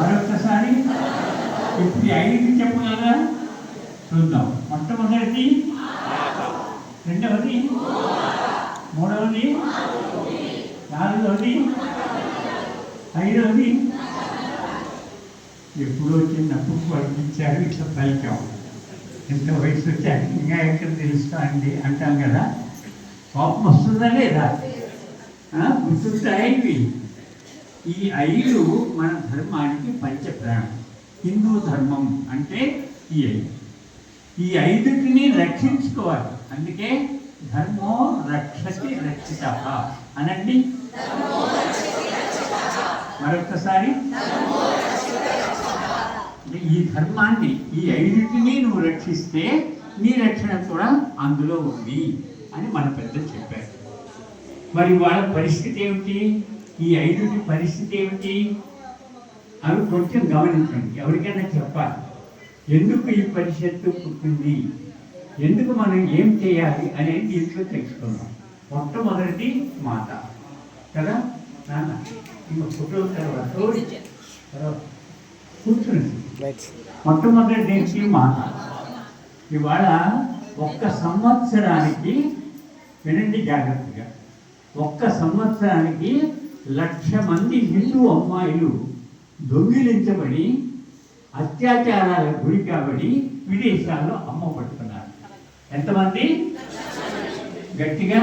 మరొకసారి ఇప్పుడు ఐదు చెప్పగలరా చూద్దాం. మొట్టమొదటిది రెండవది మూడవది నాలుగవది ఐదవది. ఎప్పుడో చిన్నప్పుడు పంపించారు ఇట్లా పలికాం ఎంత వయసు వచ్చాక ఇంకా ఎక్కడ తెలుస్తా అండి? అంటాం కదా. కోపం వస్తుందా లేదా? ఆ, గుర్తుంటాయి ఈ ఐదు మన ధర్మానికి పంచప్రాణం. హిందూ ధర్మం అంటే ఈ ఐదు. ఈ ఐదుటిని రక్షించుకోవాలి. అందుకే ధర్మో రక్షతి రక్షిత అనండి. మరొకసారి అంటే ఈ ధర్మాన్ని ఈ ఐదుటిని నువ్వు రక్షిస్తే నీ రక్షణ కూడా అందులో ఉంది అని మన పెద్దలు చెప్పారు. మరి వాళ్ళ పరిస్థితి ఏమిటి? ఈ ఐదుటి పరిస్థితి ఏమిటి అవి కొంచెం గమనించండి. ఎవరికైనా చెప్పాలి. ఎందుకు ఈ పరిషత్తు పుట్టింది? ఎందుకు మనం ఏం చేయాలి అనేది దీంట్లో తెలుసుకుందాం. మొట్టమొదటిది మాత కదా నాన్న? ఇంకో ఫోటో తర్వాత. మొట్టమొదటి మాట. ఇవాళ ఒక్క సంవత్సరానికి వినండి జాగ్రత్తగా. ఒక్క సంవత్సరానికి లక్ష మంది హిందూ అమ్మాయిలు దొంగిలించబడి అత్యాచారాలకు గురి కాబడి విదేశాల్లో అమ్మబడుతున్నారు ఎంతమంది? గట్టిగా?